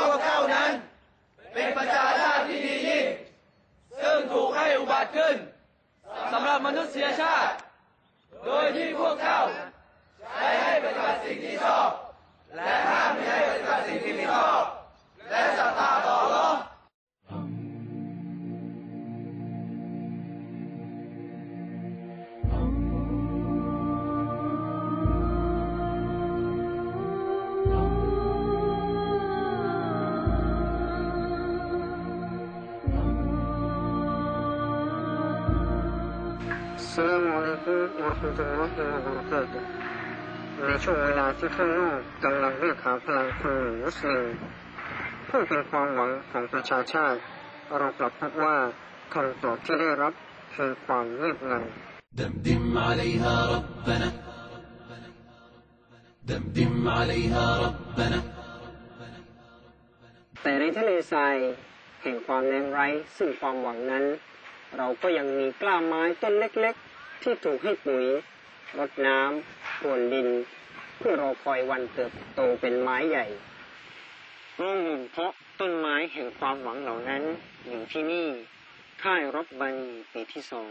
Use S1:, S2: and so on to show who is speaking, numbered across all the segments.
S1: พวกเจ้านั้น เป็นประชาชาติที่ดียิ่ง ซึ่งถูกให้อุบัติขึ้นสำหรับมนุษยชาติ โดยที่พวกเจ้าใช้ให้ปฏิบัติสิ่งที่ชอบ และ
S2: السلام عليكم ورحمة الله وبركاته ในช่วงเวลาที่ข้างนอกกำลังเรียกหาพลังคนหมู่มุสลิมผู้เป็นความหวังของประชาชาติ เรากลับพบว่าคำตอบที่ได้รับคือความเงียบงัน
S3: دمدم عليها ربنا دمدم عليها ربنا
S2: แต่ในทะเลทรายแห่งความแรงไร้ซึ่งความหวังนั้น เราก็ยังมีกล้าไม้ต้นเล็กๆ ที่ถูกให้ปุ๋ยรดน้ำพรวนดินเพื่อรอคอยวันเติบโตเป็นไม้ใหญ่ร่องเพาะต้นไม้แห่งความหวังเหล่านั้นอยู่ที่นี่ ค่ายรบบันปีที่สอง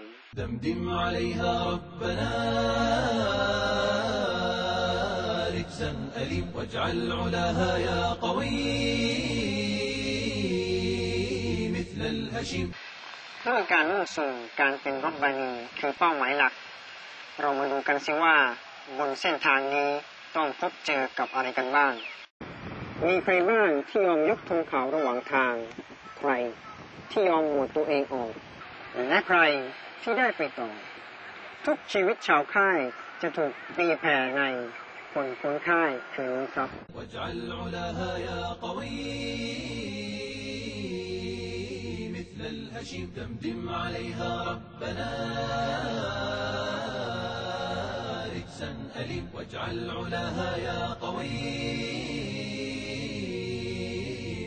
S2: เมื่อการมุ่งสู่การเป็นรบบันีคือเป้าหมายหลัก เรามาดูกันสิว่า บนเส้นทางนี้ต้องพบเจอกับอะไรกันบ้าง มีใครบ้างที่ยอมยกธงขาวระหว่างทาง ใครที่ยอมหมดตัวเองออกและใครที่ได้ไปต่อ ทุกชีวิตชาวค่ายจะถูกตีแผ่ในคนพ้นค่ายคืนนี้ครับ
S3: الهشيم دمدم عليها ربنا رجزا أليم واجعل علاها يا قوي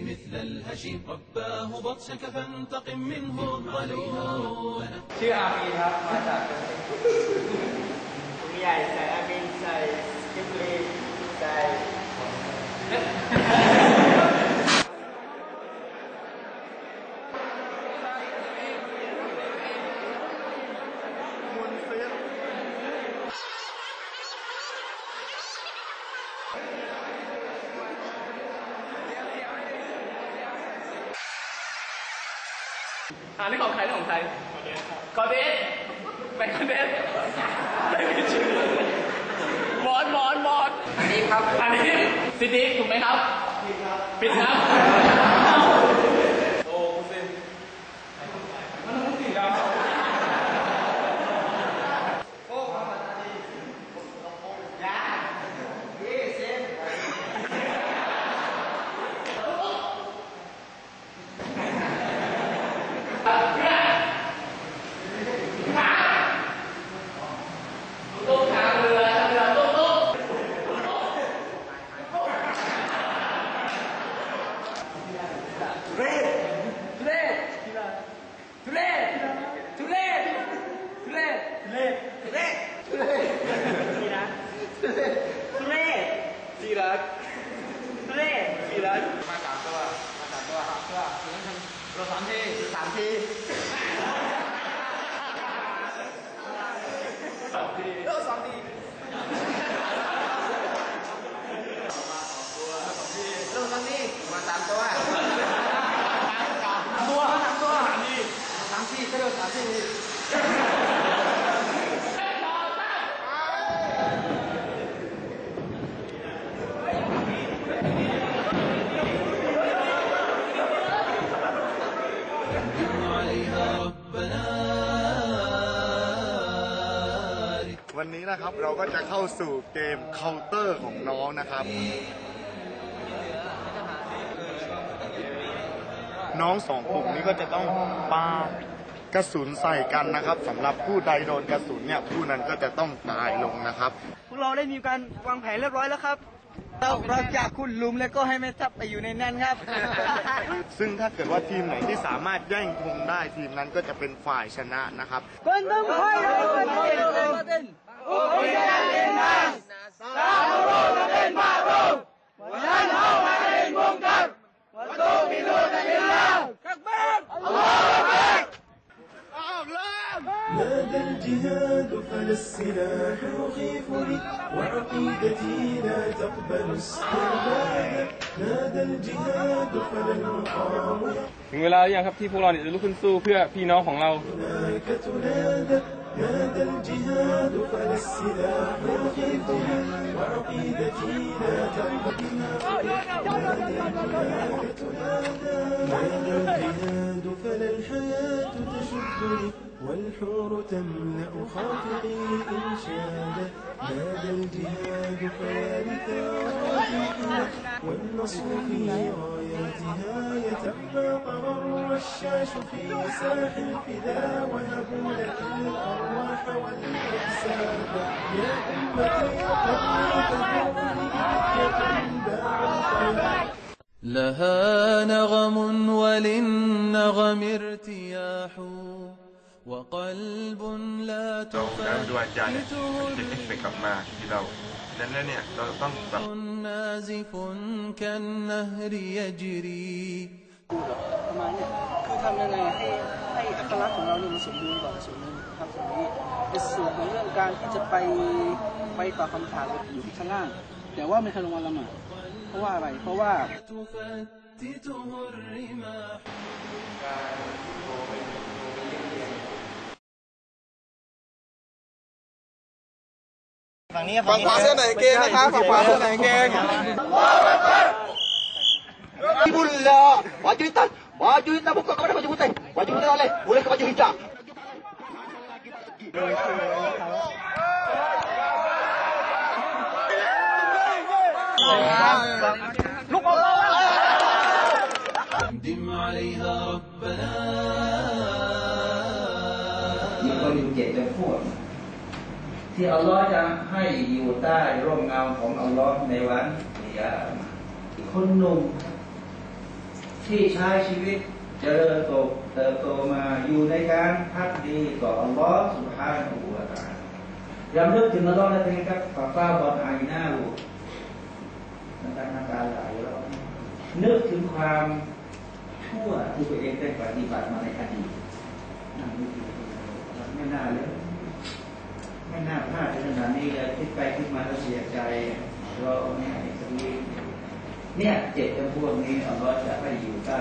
S3: مثل الهشيم رباه بطشك فانتقم منه الظلوم
S1: ชื่ออามีครับ มาจากคุณใหญ่ใส่อามินใส่กิบลีใส่ อันนี้ของใครนี่ของใครกอเดสเป็นกอเดสไม่มีชื่อหมอนหมอนหมอนอันนี้ครับ อันนี้ซิดนีถูกไหมครับ ปิดครับ ทีสามทีสองทีเราสองที วัน
S4: นี้นะครับเราก็จะเข้าสู่เกมเคาน์เตอร์ของน้องนะครับ น้องสองกลุ่มนี้ก็จะต้องปากระสุนใส่กันนะครับสำหรับผู้ใดโดนกระสุนเนี่ยผู้นั้นก็จะต้องตายลงนะครับ
S1: พวกเราได้มีการวางแผนเรียบร้อยแล้วครับ เราจากคุณลุมแล้วก็ให้แม่ทัพไปอยู่ในนั้นครับ
S4: ซึ่งถ้าเกิดว่าทีมไหนที่สามารถแย่งธงได้ทีมนั้นก็จะเป็นฝ่ายชนะนะครับ
S1: เป็นต้องไฟเราเป็นต้องเป็นโอ้ยเดนนัสซาโร
S5: نادى الجهاد فلا السلاح يخيف لي وعقيدتي لا تقبل استعبادا نادى الجهاد فلا المقام
S6: ถึงเวลาหรือยังครับที่พวกเราเนี่ยจะลุกขึ้นสู้เพื่อพี่น้องของเรา
S5: هناك تنادى نادى الجهاد فلا السلاح لي وعقيدتي لا الجهاد فلا الحياة تشدني والحور تملأ خاطري إنشادا نادى الجهاد فيا لثاراتنا والنصر في بدايتها يتم قرار الشاش في ساح الفدا وهبوا لك الأرواح والأجساد. يا أمتي
S3: لها نغم وللنغم ارتياح وقلب لا
S7: تفكته ดังนั้นเนี่ยเราต้องแบบ
S1: ประมาณเนี่ยคือทำยังไงให้ให้อัตลักษณ์ของเราเนี่ยมันสมบูรณ์กว่าส่วนนี้ครับส่วนนี้ในส่วนของเรื่องการที่จะไปไปตอบคำถามอยู่ที่ชั้ล่าง แต่ว่าไม่เคยลงมาละหมาดเพราะว่าอะไรเพราะว่า
S3: การ
S4: ฝั่งขวาเสื้อไหนเกงนะครับฝั่งขวาเสื้อไหนเกง
S8: Wajibullah, wajib hitam, wajib hitam buka kepada wajib putih, wajib putih oleh, boleh ke wajib hitam.
S3: ลุก دم عليها ربنا
S9: มีคนอยู่เจ็ดจำพวก ที่อัลลอฮ์จะให้อยู่ใต้ร่มเงาของอัลลอฮ์ในวันกิยาห์คนหนุ่ม ที่ใช้ชีวิตเจริญโตเติบโตมาอยู่ในการพักดีต่ออัลลอฮ์สุบฮานะฮูวตะอาลายำลึกถึงอัลลอฮ์นะเองครับฟ้าฟ้าบอลอายหน้าลูน้ำตาน้ำตาไหลแล้วนึกถึงความชั่วที่ตัวเองได้ปฏิบัติมาในอดีตนั่นไม่น่าเลย ไม่น่าพลาดในขนาดนี้เลยคิดไปคิดมาแล้วเสียใจเราเนี่ยสักนิดเนี่ยเจ็ดจำพวกนี้อัลลอฮ์จะให้อยู่ใต้